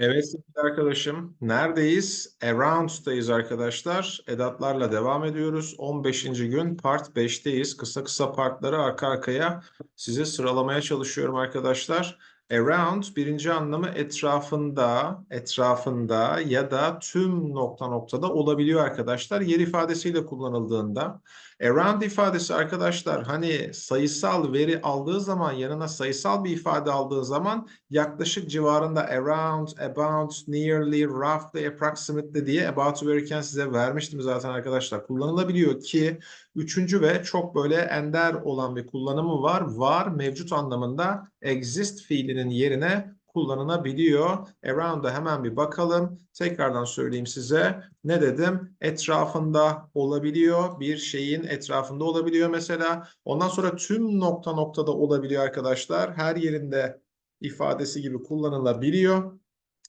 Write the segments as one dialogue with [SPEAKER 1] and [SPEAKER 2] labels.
[SPEAKER 1] Evet sevgili arkadaşım, neredeyiz? Around'dayız arkadaşlar. Edatlarla devam ediyoruz. 15. gün part 5'teyiz. Kısa kısa partları arka arkaya size sıralamaya çalışıyorum arkadaşlar. Around birinci anlamı etrafında, etrafında ya da tüm nokta noktada olabiliyor arkadaşlar. Yer ifadesiyle kullanıldığında. Around ifadesi arkadaşlar hani sayısal veri aldığı zaman yanına sayısal bir ifade aldığı zaman yaklaşık civarında around, about, nearly, roughly, approximately diye about'u verirken size vermiştim zaten arkadaşlar. Kullanılabiliyor ki üçüncü ve çok böyle ender olan bir kullanımı var. Var mevcut anlamında exist fiilinin yerine kullanılabiliyor. Around'a hemen bir bakalım. Tekrardan söyleyeyim size. Ne dedim? Etrafında olabiliyor. Bir şeyin etrafında olabiliyor mesela. Ondan sonra tüm nokta noktada olabiliyor arkadaşlar. Her yerinde ifadesi gibi kullanılabiliyor.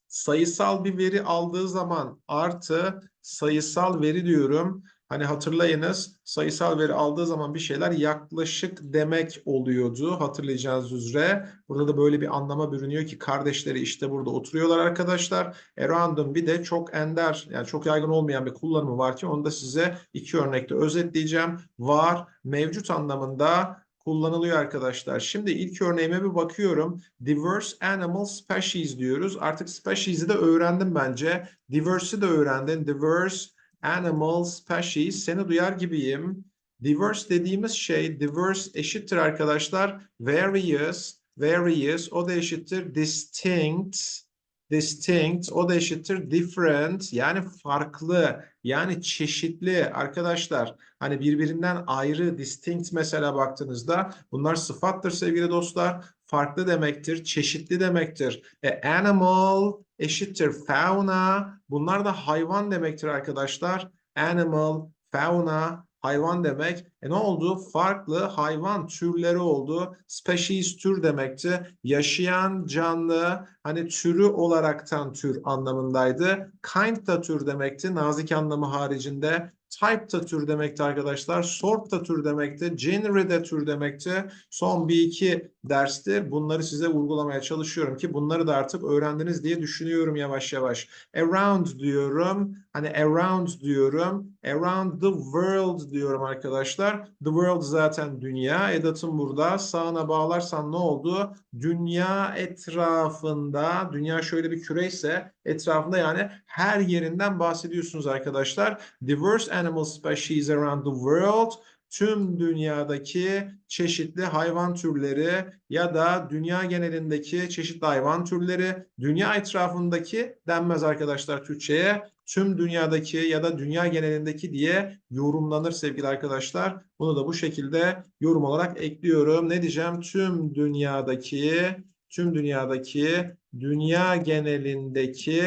[SPEAKER 1] Sayısal bir veri aldığı zaman artı sayısal veri diyorum. Hani hatırlayınız sayısal veri aldığı zaman bir şeyler yaklaşık demek oluyordu hatırlayacağınız üzere. Burada da böyle bir anlama bürünüyor ki kardeşleri işte burada oturuyorlar arkadaşlar. Around'un bir de çok ender yani çok yaygın olmayan bir kullanımı var ki onu da size iki örnekte özetleyeceğim. Var mevcut anlamında kullanılıyor arkadaşlar. Şimdi ilk örneğime bir bakıyorum. Diverse animal species diyoruz. Artık species'i de öğrendim bence. Diverse'i de öğrendin. Diverse animal species. Seni duyar gibiyim. Diverse dediğimiz şey diverse eşittir arkadaşlar. Various, various o da eşittir distinct, distinct o da eşittir different yani farklı yani çeşitli arkadaşlar hani birbirinden ayrı distinct mesela baktığınızda bunlar sıfattır sevgili dostlar farklı demektir çeşitli demektir e, animal eşittir fauna bunlar da hayvan demektir arkadaşlar animal fauna hayvan demek. E ne oldu? Farklı hayvan türleri oldu. Species tür demekti. Yaşayan canlı hani türü olaraktan tür anlamındaydı. Kind da tür demekti. Nazik anlamı haricinde. Type da tür demekti arkadaşlar. Sort da tür demekti. Genre de tür demekti. Son bir iki derste bunları size vurgulamaya çalışıyorum ki bunları da artık öğrendiniz diye düşünüyorum yavaş yavaş. Around diyorum. Hani around diyorum. Around the world diyorum arkadaşlar. The world zaten dünya. Edatım burada. Sağına bağlarsan ne oldu? Dünya etrafında. Dünya şöyle bir küre ise etrafında yani her yerinden bahsediyorsunuz arkadaşlar. Diverse animal species around the world tüm dünyadaki çeşitli hayvan türleri ya da dünya genelindeki çeşitli hayvan türleri dünya etrafındaki denmez arkadaşlar Türkçe'ye tüm dünyadaki ya da dünya genelindeki diye yorumlanır sevgili arkadaşlar. Bunu da bu şekilde yorum olarak ekliyorum. Ne diyeceğim? Tüm dünyadaki tüm dünyadaki dünya genelindeki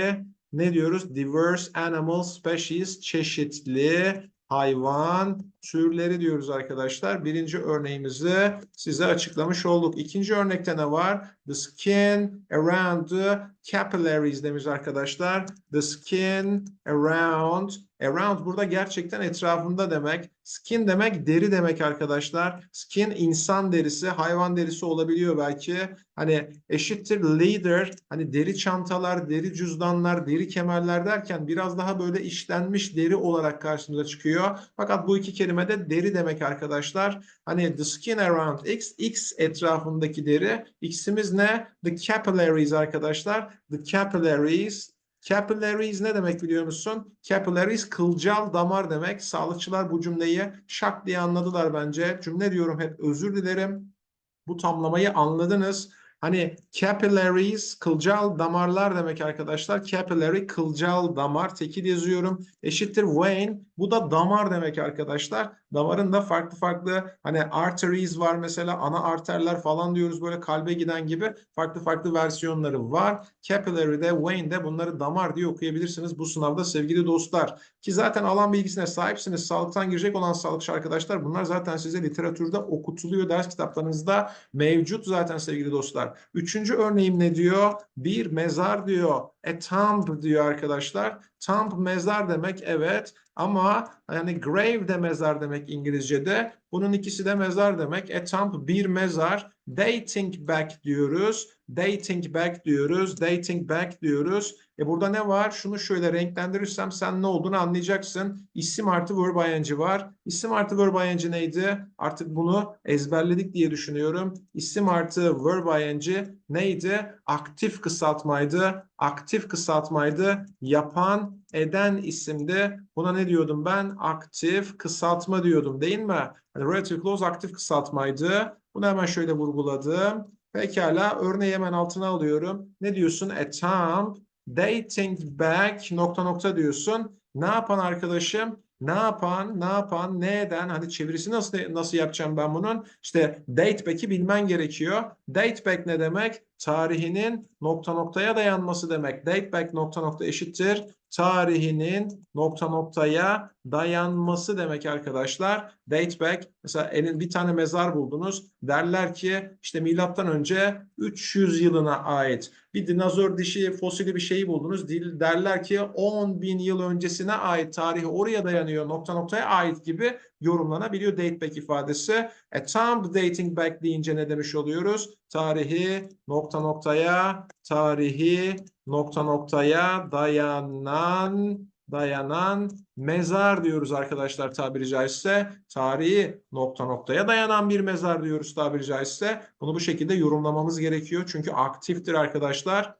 [SPEAKER 1] ne diyoruz? Diverse animal species çeşitli hayvan türleri diyoruz arkadaşlar. Birinci örneğimizi size açıklamış olduk. İkinci örnekte ne var? The skin around the capillaries demiş arkadaşlar. The skin around Around burada gerçekten etrafında demek. Skin demek deri demek arkadaşlar. Skin insan derisi, hayvan derisi olabiliyor belki. Hani eşittir leader, hani deri çantalar, deri cüzdanlar, deri kemerler derken biraz daha böyle işlenmiş deri olarak karşımıza çıkıyor. Fakat bu iki kelime de deri demek arkadaşlar. Hani the skin around X, X etrafındaki deri. X'imiz ne? The capillaries arkadaşlar. The capillaries Capillaries ne demek biliyor musun? Capillaries kılcal damar demek. Sağlıkçılar bu cümleyi şak diye anladılar bence. Cümle diyorum hep özür dilerim. Bu tamlamayı anladınız. Hani capillaries kılcal damarlar demek arkadaşlar. Capillary kılcal damar tekil yazıyorum. Eşittir vein. Bu da damar demek arkadaşlar. Damarın da farklı farklı hani arteries var mesela ana arterler falan diyoruz böyle kalbe giden gibi farklı farklı versiyonları var. Capillary de vein de bunları damar diye okuyabilirsiniz bu sınavda sevgili dostlar. Ki zaten alan bilgisine sahipsiniz. Sağlıktan girecek olan sağlıkçı arkadaşlar bunlar zaten size literatürde okutuluyor ders kitaplarınızda mevcut zaten sevgili dostlar. Üçüncü örneğim ne diyor? Bir mezar diyor. A tomb diyor arkadaşlar. Tomb mezar demek evet ama yani grave de mezar demek İngilizce'de. Bunun ikisi de mezar demek. A tomb bir mezar. Dating back diyoruz. Dating back diyoruz. Dating back diyoruz. E burada ne var? Şunu şöyle renklendirirsem sen ne olduğunu anlayacaksın. İsim artı verb ing var. İsim artı verb ing neydi? Artık bunu ezberledik diye düşünüyorum. İsim artı verb ing neydi? Aktif kısaltmaydı. Aktif kısaltmaydı. Yapan, eden isimdi. Buna ne diyordum ben? Aktif kısaltma diyordum değil mi? Yani relative clause aktif kısaltmaydı. Bunu hemen şöyle vurguladım. Pekala örneği hemen altına alıyorum. Ne diyorsun? A tomb dating back nokta nokta diyorsun. Ne yapan arkadaşım? Ne yapan, ne yapan, ne eden? Hani çevirisi nasıl nasıl yapacağım ben bunun? İşte date back'i bilmen gerekiyor. Date back ne demek? Tarihinin nokta noktaya dayanması demek. Date back nokta nokta eşittir. Tarihinin nokta noktaya dayanması demek arkadaşlar. Date back. Mesela elin bir tane mezar buldunuz. Derler ki işte milattan önce 300 yılına ait bir dinozor dişi fosili bir şeyi buldunuz. Derler ki 10 bin yıl öncesine ait tarihi oraya dayanıyor nokta noktaya ait gibi yorumlanabiliyor date back ifadesi. A tomb dating back deyince ne demiş oluyoruz? Tarihi nokta noktaya tarihi nokta noktaya dayanan dayanan mezar diyoruz arkadaşlar tabiri caizse. Tarihi nokta noktaya dayanan bir mezar diyoruz tabiri caizse. Bunu bu şekilde yorumlamamız gerekiyor. Çünkü aktiftir arkadaşlar.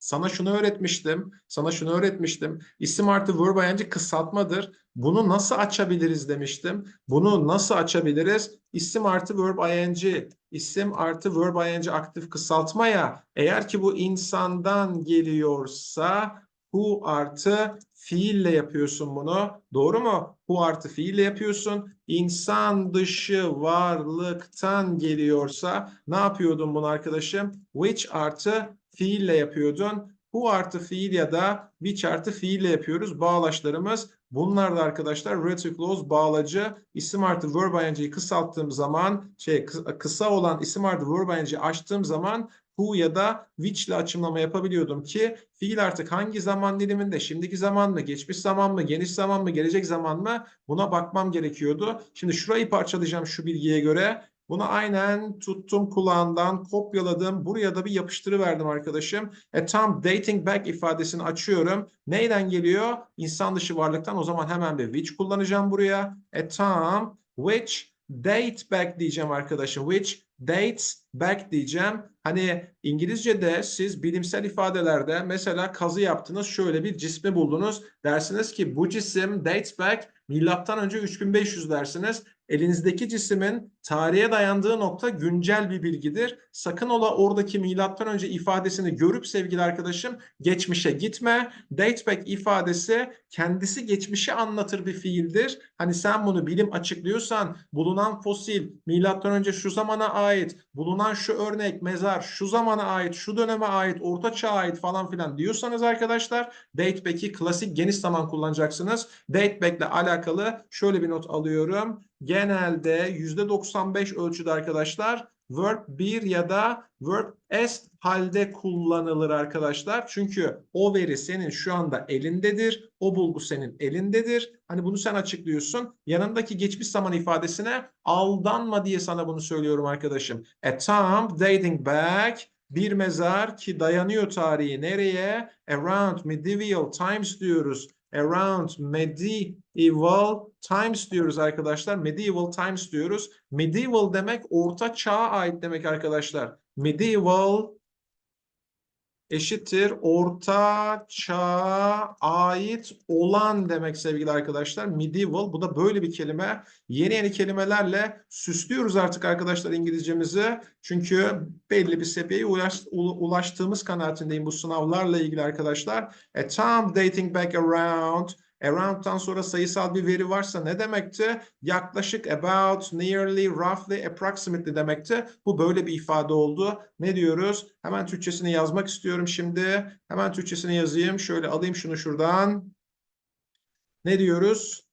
[SPEAKER 1] Sana şunu öğretmiştim. Sana şunu öğretmiştim. İsim artı verb ing kısaltmadır. Bunu nasıl açabiliriz demiştim. Bunu nasıl açabiliriz? İsim artı verb ing. İsim artı verb ing aktif kısaltmaya. Eğer ki bu insandan geliyorsa who artı fiille yapıyorsun bunu. Doğru mu? Who artı fiille yapıyorsun. İnsan dışı varlıktan geliyorsa ne yapıyordun bunu arkadaşım? Which artı fiille yapıyordun. Who artı fiil ya da which artı fiille yapıyoruz. Bağlaçlarımız bunlar da arkadaşlar relative clause bağlacı. İsim artı verb ing'yi kısalttığım zaman şey kı- kısa olan isim artı verb ing'yi açtığım zaman who ya da which ile açımlama yapabiliyordum ki fiil artık hangi zaman diliminde şimdiki zaman mı geçmiş zaman mı geniş zaman mı gelecek zaman mı buna bakmam gerekiyordu. Şimdi şurayı parçalayacağım şu bilgiye göre. Bunu aynen tuttum kulağından kopyaladım. Buraya da bir yapıştırıverdim arkadaşım. E tam dating back ifadesini açıyorum. Neyden geliyor? İnsan dışı varlıktan. O zaman hemen bir which kullanacağım buraya. E tam which date back diyeceğim arkadaşım. Which dates back diyeceğim. Hani İngilizce'de siz bilimsel ifadelerde mesela kazı yaptınız şöyle bir cismi buldunuz. Dersiniz ki bu cisim dates back milattan önce 3500 dersiniz. Elinizdeki cismin tarihe dayandığı nokta güncel bir bilgidir. Sakın ola oradaki milattan önce ifadesini görüp sevgili arkadaşım geçmişe gitme. Date back ifadesi kendisi geçmişi anlatır bir fiildir. Hani sen bunu bilim açıklıyorsan bulunan fosil milattan önce şu zamana ait, bulunan şu örnek mezar şu zamana ait, şu döneme ait, orta çağa ait falan filan diyorsanız arkadaşlar date back'i klasik geniş zaman kullanacaksınız. Date back ile alakalı şöyle bir not alıyorum. Genelde %95 ölçüde arkadaşlar verb 1 ya da verb s halde kullanılır arkadaşlar. Çünkü o veri senin şu anda elindedir. O bulgu senin elindedir. Hani bunu sen açıklıyorsun. Yanındaki geçmiş zaman ifadesine aldanma diye sana bunu söylüyorum arkadaşım. A tomb dating back bir mezar ki dayanıyor tarihi nereye? Around medieval times diyoruz. Around medieval times diyoruz arkadaşlar. Medieval times diyoruz. Medieval demek orta çağa ait demek arkadaşlar. Medieval eşittir orta çağa ait olan demek sevgili arkadaşlar. Medieval bu da böyle bir kelime. Yeni yeni kelimelerle süslüyoruz artık arkadaşlar İngilizcemizi. Çünkü belli bir seviyeye ulaş- ul- ulaştığımız kanaatindeyim bu sınavlarla ilgili arkadaşlar. A time dating back around Around'dan sonra sayısal bir veri varsa ne demekti? Yaklaşık, about, nearly, roughly, approximately demekti. Bu böyle bir ifade oldu. Ne diyoruz? Hemen Türkçesini yazmak istiyorum şimdi. Hemen Türkçesini yazayım. Şöyle alayım şunu şuradan. Ne diyoruz?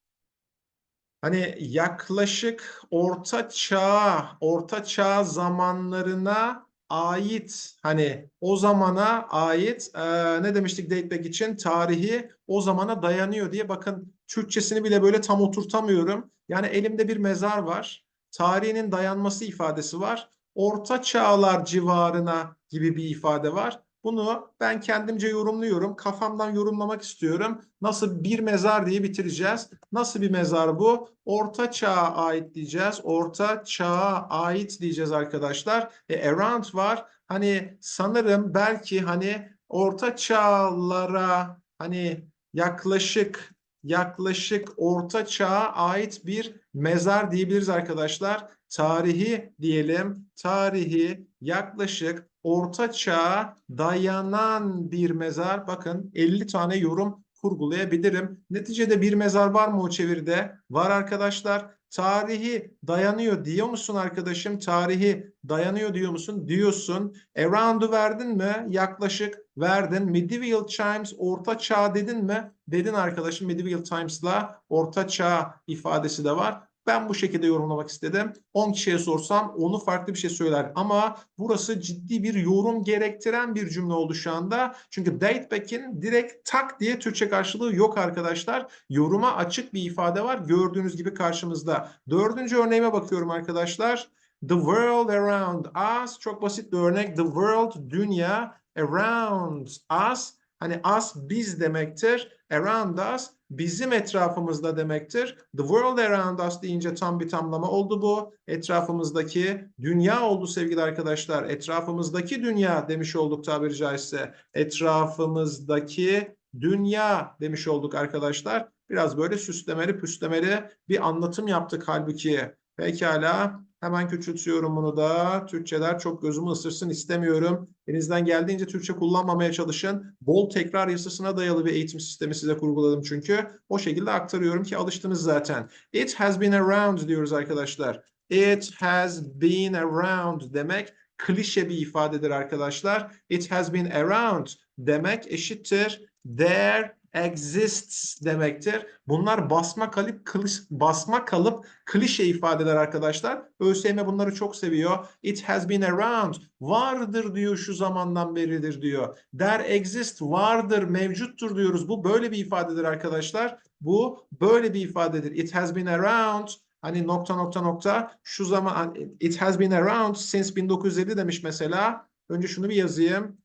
[SPEAKER 1] Hani yaklaşık orta çağ, orta çağ zamanlarına ait hani o zamana ait eee, ne demiştik date back için tarihi o zamana dayanıyor diye bakın Türkçesini bile böyle tam oturtamıyorum. Yani elimde bir mezar var. tarihinin dayanması ifadesi var. Orta çağlar civarına gibi bir ifade var. Bunu ben kendimce yorumluyorum. Kafamdan yorumlamak istiyorum. Nasıl bir mezar diye bitireceğiz. Nasıl bir mezar bu? Orta çağa ait diyeceğiz. Orta çağa ait diyeceğiz arkadaşlar. E, around var. Hani sanırım belki hani orta çağlara hani yaklaşık yaklaşık orta çağa ait bir mezar diyebiliriz arkadaşlar. Tarihi diyelim. Tarihi yaklaşık orta çağa dayanan bir mezar. Bakın 50 tane yorum kurgulayabilirim. Neticede bir mezar var mı o çeviride? Var arkadaşlar. Tarihi dayanıyor diyor musun arkadaşım? Tarihi dayanıyor diyor musun? Diyorsun. Around'u verdin mi? Yaklaşık verdin. Medieval Times orta çağ dedin mi? Dedin arkadaşım. Medieval Times'la orta çağ ifadesi de var. Ben bu şekilde yorumlamak istedim. 10 kişiye sorsam onu farklı bir şey söyler. Ama burası ciddi bir yorum gerektiren bir cümle oldu şu anda. Çünkü date back'in direkt tak diye Türkçe karşılığı yok arkadaşlar. Yoruma açık bir ifade var. Gördüğünüz gibi karşımızda. Dördüncü örneğime bakıyorum arkadaşlar. The world around us. Çok basit bir örnek. The world, dünya. Around us. Hani us biz demektir. Around us bizim etrafımızda demektir. The world around us deyince tam bir tamlama oldu bu. Etrafımızdaki dünya oldu sevgili arkadaşlar. Etrafımızdaki dünya demiş olduk tabiri caizse. Etrafımızdaki dünya demiş olduk arkadaşlar. Biraz böyle süslemeli püslemeli bir anlatım yaptık halbuki. Pekala. Hemen küçültüyorum bunu da. Türkçeler çok gözümü ısırsın istemiyorum. Elinizden geldiğince Türkçe kullanmamaya çalışın. Bol tekrar yasasına dayalı bir eğitim sistemi size kurguladım çünkü. O şekilde aktarıyorum ki alıştınız zaten. It has been around diyoruz arkadaşlar. It has been around demek klişe bir ifadedir arkadaşlar. It has been around demek eşittir. There exists demektir. Bunlar basma kalıp kliş, basma kalıp klişe ifadeler arkadaşlar. ÖSYM bunları çok seviyor. It has been around. Vardır diyor şu zamandan beridir diyor. There exist vardır, mevcuttur diyoruz. Bu böyle bir ifadedir arkadaşlar. Bu böyle bir ifadedir. It has been around. Hani nokta nokta nokta şu zaman it has been around since 1950 demiş mesela. Önce şunu bir yazayım.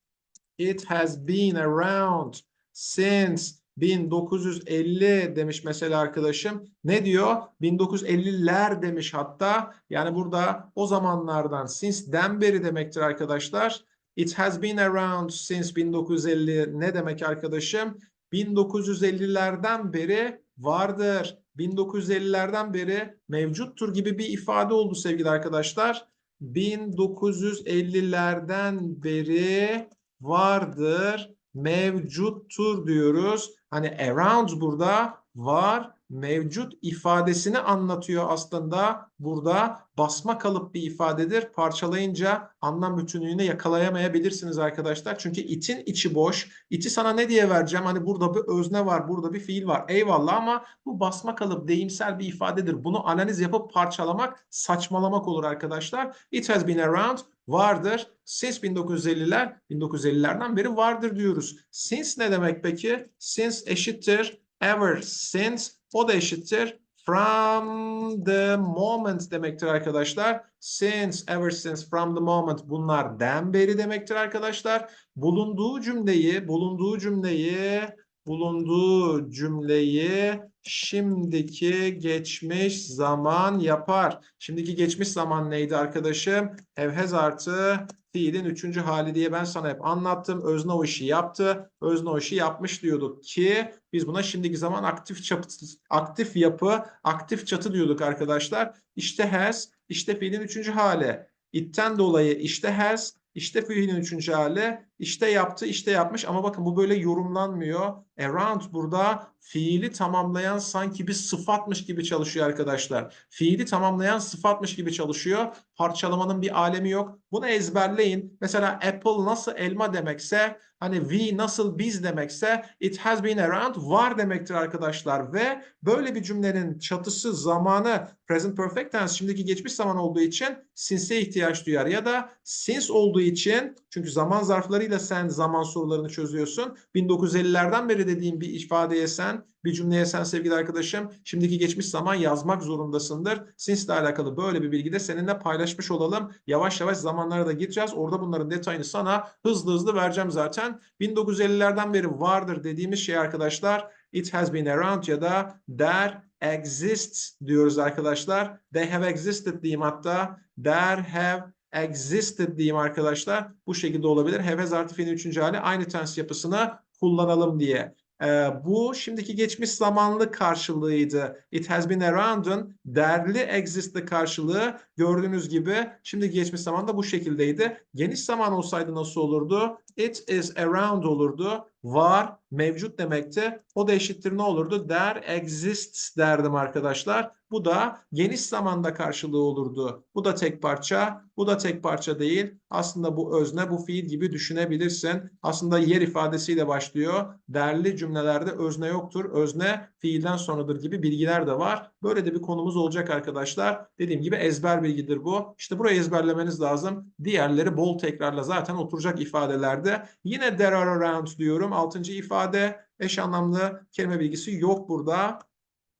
[SPEAKER 1] It has been around since 1950 demiş mesela arkadaşım. Ne diyor? 1950'ler demiş hatta. Yani burada o zamanlardan since'den beri demektir arkadaşlar. It has been around since 1950 ne demek arkadaşım? 1950'lerden beri vardır. 1950'lerden beri mevcuttur gibi bir ifade oldu sevgili arkadaşlar. 1950'lerden beri vardır mevcuttur diyoruz. Hani around burada var, mevcut ifadesini anlatıyor aslında. Burada basma kalıp bir ifadedir. Parçalayınca anlam bütünlüğünü yakalayamayabilirsiniz arkadaşlar. Çünkü itin içi boş. İti sana ne diye vereceğim? Hani burada bir özne var, burada bir fiil var. Eyvallah ama bu basma kalıp deyimsel bir ifadedir. Bunu analiz yapıp parçalamak saçmalamak olur arkadaşlar. It has been around vardır. Since 1950'ler, 1950'lerden beri vardır diyoruz. Since ne demek peki? Since eşittir ever since. O da eşittir from the moment demektir arkadaşlar. Since, ever since, from the moment bunlar den beri demektir arkadaşlar. Bulunduğu cümleyi, bulunduğu cümleyi, bulunduğu cümleyi şimdiki geçmiş zaman yapar. Şimdiki geçmiş zaman neydi arkadaşım? Has artı fiilin üçüncü hali diye ben sana hep anlattım. Özne o işi yaptı. Özne o işi yapmış diyorduk ki biz buna şimdiki zaman aktif çapı, aktif yapı, aktif çatı diyorduk arkadaşlar. İşte has, işte fiilin üçüncü hali. It'ten dolayı işte has, işte fiilin üçüncü hali, işte yaptı, işte yapmış ama bakın bu böyle yorumlanmıyor. Around burada fiili tamamlayan sanki bir sıfatmış gibi çalışıyor arkadaşlar. Fiili tamamlayan sıfatmış gibi çalışıyor. Parçalamanın bir alemi yok. Bunu ezberleyin. Mesela apple nasıl elma demekse hani we nasıl biz demekse it has been around var demektir arkadaşlar ve böyle bir cümlenin çatısı zamanı present perfect tense şimdiki geçmiş zaman olduğu için since'e ihtiyaç duyar ya da since olduğu için çünkü zaman zarflarıyla mantığıyla sen zaman sorularını çözüyorsun. 1950'lerden beri dediğim bir ifadeye sen, bir cümleye sen sevgili arkadaşım, şimdiki geçmiş zaman yazmak zorundasındır. Since ile alakalı böyle bir bilgi de seninle paylaşmış olalım. Yavaş yavaş zamanlara da gireceğiz. Orada bunların detayını sana hızlı hızlı vereceğim zaten. 1950'lerden beri vardır dediğimiz şey arkadaşlar, it has been around ya da there exists diyoruz arkadaşlar. They have existed diyeyim hatta. There have existed diyeyim arkadaşlar. Bu şekilde olabilir. Have has artı fiilin üçüncü hali aynı tense yapısını kullanalım diye. Ee, bu şimdiki geçmiş zamanlı karşılığıydı. It has been around'ın derli exist'li karşılığı gördüğünüz gibi şimdi geçmiş zamanda bu şekildeydi. Geniş zaman olsaydı nasıl olurdu? It is around olurdu. Var, mevcut demekti. O da eşittir ne olurdu? There exists derdim arkadaşlar. Bu da geniş zamanda karşılığı olurdu. Bu da tek parça, bu da tek parça değil. Aslında bu özne, bu fiil gibi düşünebilirsin. Aslında yer ifadesiyle başlıyor. Derli cümlelerde özne yoktur. Özne fiilden sonradır gibi bilgiler de var. Böyle de bir konumuz olacak arkadaşlar. Dediğim gibi ezber bilgidir bu. İşte burayı ezberlemeniz lazım. Diğerleri bol tekrarla zaten oturacak ifadelerde. Yine there are around diyorum. Altıncı ifade eş anlamlı kelime bilgisi yok burada.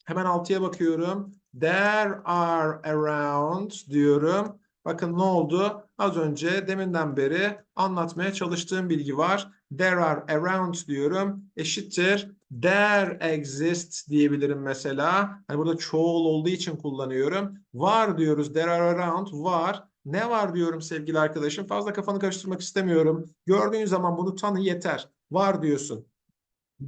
[SPEAKER 1] Hemen altıya bakıyorum. There are around diyorum. Bakın ne oldu? Az önce deminden beri anlatmaya çalıştığım bilgi var. There are around diyorum. Eşittir. There exists diyebilirim mesela. Hani burada çoğul olduğu için kullanıyorum. Var diyoruz. There are around. Var. Ne var diyorum sevgili arkadaşım. Fazla kafanı karıştırmak istemiyorum. Gördüğün zaman bunu tanı yeter. Var diyorsun.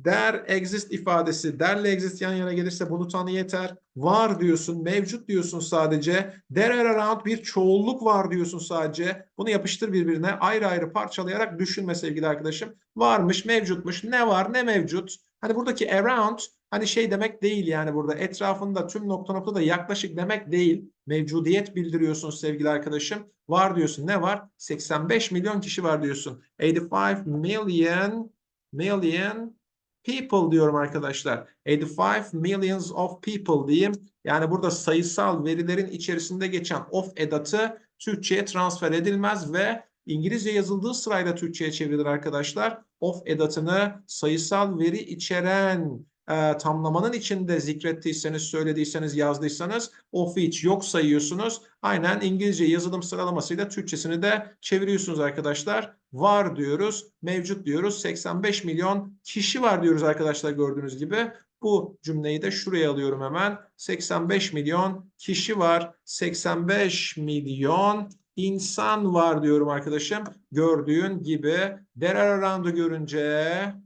[SPEAKER 1] There exist ifadesi derle exist yan yana gelirse bunu tanı yeter. Var diyorsun, mevcut diyorsun sadece. There are around bir çoğulluk var diyorsun sadece. Bunu yapıştır birbirine ayrı ayrı parçalayarak düşünme sevgili arkadaşım. Varmış, mevcutmuş. Ne var, ne mevcut? Hani buradaki around hani şey demek değil yani burada etrafında tüm nokta nokta da yaklaşık demek değil. Mevcudiyet bildiriyorsun sevgili arkadaşım. Var diyorsun. Ne var? 85 milyon kişi var diyorsun. 85 million million people diyorum arkadaşlar. 85 millions of people diyeyim. Yani burada sayısal verilerin içerisinde geçen of edatı Türkçe'ye transfer edilmez ve İngilizce yazıldığı sırayla Türkçe'ye çevrilir arkadaşlar. Of edatını sayısal veri içeren e, tamlamanın içinde zikrettiyseniz, söylediyseniz, yazdıysanız of hiç yok sayıyorsunuz. Aynen İngilizce yazılım sıralamasıyla Türkçesini de çeviriyorsunuz arkadaşlar. Var diyoruz, mevcut diyoruz. 85 milyon kişi var diyoruz arkadaşlar gördüğünüz gibi. Bu cümleyi de şuraya alıyorum hemen. 85 milyon kişi var. 85 milyon insan var diyorum arkadaşım. Gördüğün gibi there are around'u görünce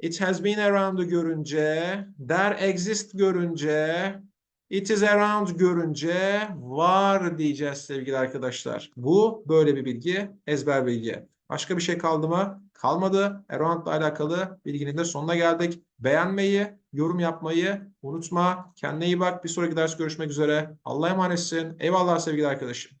[SPEAKER 1] It has been around'u görünce, there exist görünce, it is around görünce var diyeceğiz sevgili arkadaşlar. Bu böyle bir bilgi, ezber bilgi. Başka bir şey kaldı mı? Kalmadı. Around ile alakalı bilginin de sonuna geldik. Beğenmeyi, yorum yapmayı unutma. Kendine iyi bak. Bir sonraki ders görüşmek üzere. Allah'a emanetsin. Eyvallah sevgili arkadaşım.